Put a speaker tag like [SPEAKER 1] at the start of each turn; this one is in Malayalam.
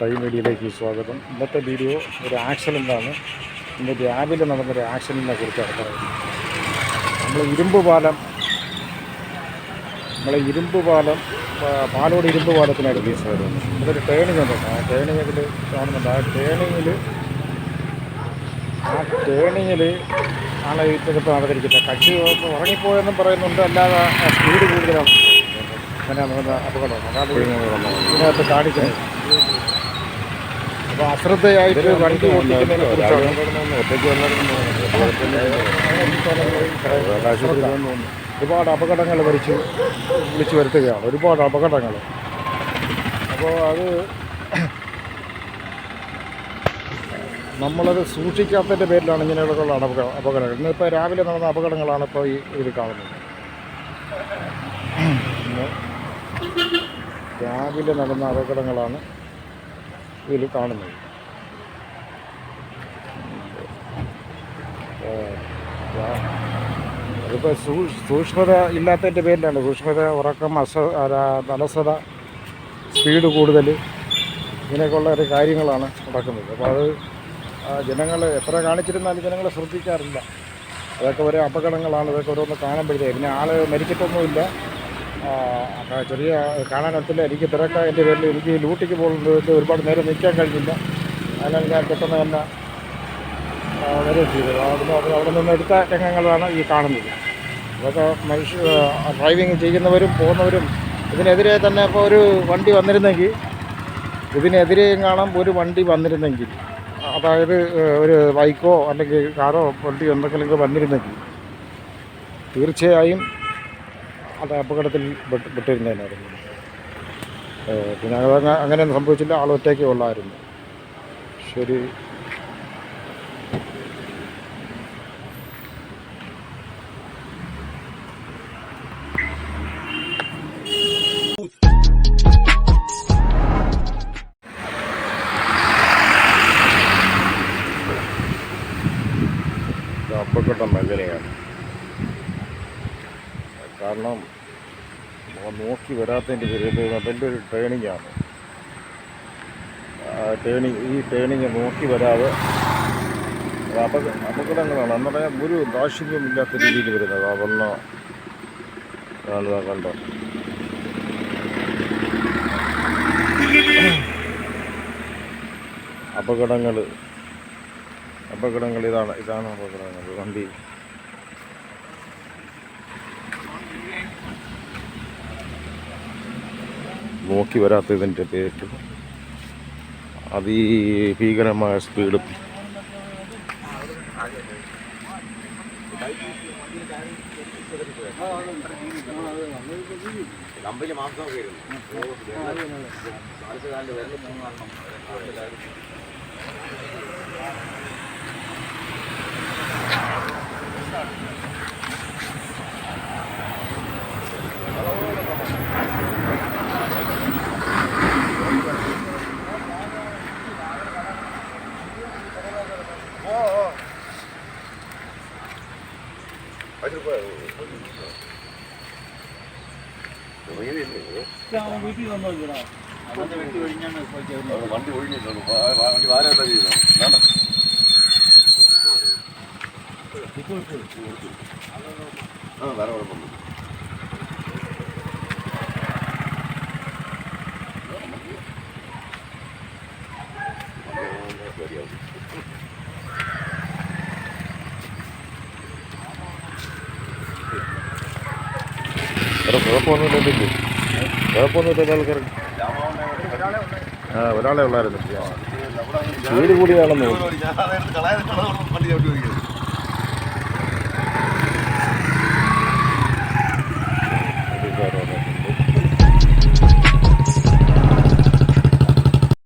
[SPEAKER 1] ടൈം മീഡിയയിലേക്ക് സ്വാഗതം. ഇന്നത്തെ വീഡിയോ ഒരു ആക്സിഡന്റാണ് ഇന്ന് രാവിലെ നടന്നൊരു ആക്സിഡന്റിനെ കുറിച്ചാണ് പറയുന്നത് നമ്മൾ ഇരുമ്പ് പാലം നമ്മളെ ഇരുമ്പ് പാലം പാലോട് ഇരുമ്പ് പാലത്തിനാണ് റിലീസ് വരുന്നത് ഇതൊരു ടേണിംഗ് ഉണ്ട് ആ ടേണിങ്ങിൽ കാണുന്നുണ്ട്. ആ ടേണിങ്ങിൽ ആ ടേണിങ്ങിൽ ആണ് ഇത്തരത്തിൽ നടന്നിരിക്കുന്നത് കക്ഷി ഉറങ്ങിപ്പോയെന്നും പറയുന്നുണ്ട്. അല്ലാതെ സ്പീഡ് കൂടുതലാണ്. അങ്ങനെ നടന്ന അപകടമാണ് അതാണ് ഇതിനകത്ത് കാണിക്കുന്നത്. അപ്പോൾ അശ്രദ്ധയായിട്ട് വണ്ടി ഓടിക്കുന്നതിനെ കുറിച്ചാണ്. ഒരുപാട് അപകടങ്ങൾ വരിച്ച് വിളിച്ചു വരുത്തുകയാണ്. ഒരുപാട് അപകടങ്ങൾ. അപ്പോൾ അത് നമ്മളത് സൂക്ഷിക്കാത്തതിന്റെ പേരിലാണ് ഇങ്ങനെയുള്ള അപകട അപകടങ്ങൾ. ഇന്നിപ്പോൾ രാവിലെ നടന്ന അപകടങ്ങളാണ് ഇപ്പോൾ ഈ ഇതിൽ കാണുന്നത്. രാവിലെ നടന്ന അപകടങ്ങളാണ് ഇതിൽ കാണുന്നത്. അതിപ്പോൾ സൂ സൂക്ഷ്മത ഇല്ലാത്തതിന്റെ പേരിലാണ്. സൂക്ഷ്മത ഉറക്കം അസ അല- അലസത സ്പീഡ് കൂടുതൽ ഇങ്ങനെയൊക്കെയുള്ള ഒരു കാര്യങ്ങളാണ് നടക്കുന്നത്. അപ്പോൾ അത് ജനങ്ങൾ എത്ര കാണിച്ചിരുന്നാലും ജനങ്ങൾ ശ്രദ്ധിക്കാറില്ല. അതൊക്കെ ഓരോ അപകടങ്ങളാണ് ഇതൊക്കെ ഓരോന്ന് കാണുമ്പോഴത്തേക്ക്. പിന്നെ ആൾ മരിച്ചിട്ടൊന്നുമില്ല. ചെറിയ കാണാനൊത്തില്ല എനിക്ക് തിരക്ക. എന്റെ പേരിൽ എനിക്ക് ലൂട്ടിക്ക് പോകുന്നത് ഒരുപാട് നേരം നിൽക്കാൻ കഴിഞ്ഞില്ല. അതിനാൽ ഞാൻ പെട്ടെന്ന് തന്നെ വരും ചെയ്തത് ചെയ്തു. അതിന് അവിടെ നിന്ന് എടുത്ത രംഗങ്ങളാണ് ഈ കാണുന്നത്. അതൊക്കെ മനുഷ്യ ഡ്രൈവിങ് ചെയ്യുന്നവരും പോകുന്നവരും ഇതിനെതിരെ തന്നെ ഇപ്പോൾ ഒരു വണ്ടി വന്നിരുന്നെങ്കിൽ ഇതിനെതിരെയും കാണാൻ ഒരു വണ്ടി വന്നിരുന്നെങ്കിൽ അതായത് ഒരു ബൈക്കോ അല്ലെങ്കിൽ കാറോ വണ്ടി എന്തെങ്കിലും വന്നിരുന്നെങ്കിൽ തീർച്ചയായും അത് അപകടത്തിൽ പെട്ട് പെട്ടിരുന്നതിനായിരുന്നു. പിന്നെ അത് അങ്ങനെയൊന്നും സംഭവിച്ചില്ല. ആൾ ഒറ്റയ്ക്ക് ഉള്ളായിരുന്നു. ശരി. അപ്പം അപ്പക്കട്ട മേഖലയാണ് കാരണം നോക്കി വരാത്തതിന്റെ പേരിൽ വലിയ ഒരു ട്രെയിനിങ് ആണ്. ടേണിങ് ഈ ട്രേണിങ് നോക്കി വരാതെ അപക അപകടങ്ങളാണ്. പറയാൻ ഒരു ദാക്ഷിണ്യമില്ലാത്ത രീതിയിൽ വരുന്നത്. കാണുക കണ്ടോ? അപകടങ്ങൾ അപകടങ്ങൾ ഇതാണ് ഇതാണ് അപകടങ്ങൾ. വണ്ടി നോക്കി വരാത്തതിന്റെ പേരിൽ അതിഭീകരമായ സ്പീഡും
[SPEAKER 2] വണ്ടി ഒഴിഞ്ഞിട്ടുള്ളൂ വണ്ടി വാരാൻ വേണ്ട ആ വേറെ
[SPEAKER 1] വേറെ കുഴപ്പമൊന്നുമില്ലല്ലോ കുഴപ്പമൊന്നുമില്ല ആൾക്കാർക്ക് ആ ഒരാളെ ഉള്ളായിരുന്നു. സ്പീഡ് കൂടിയാണെന്ന്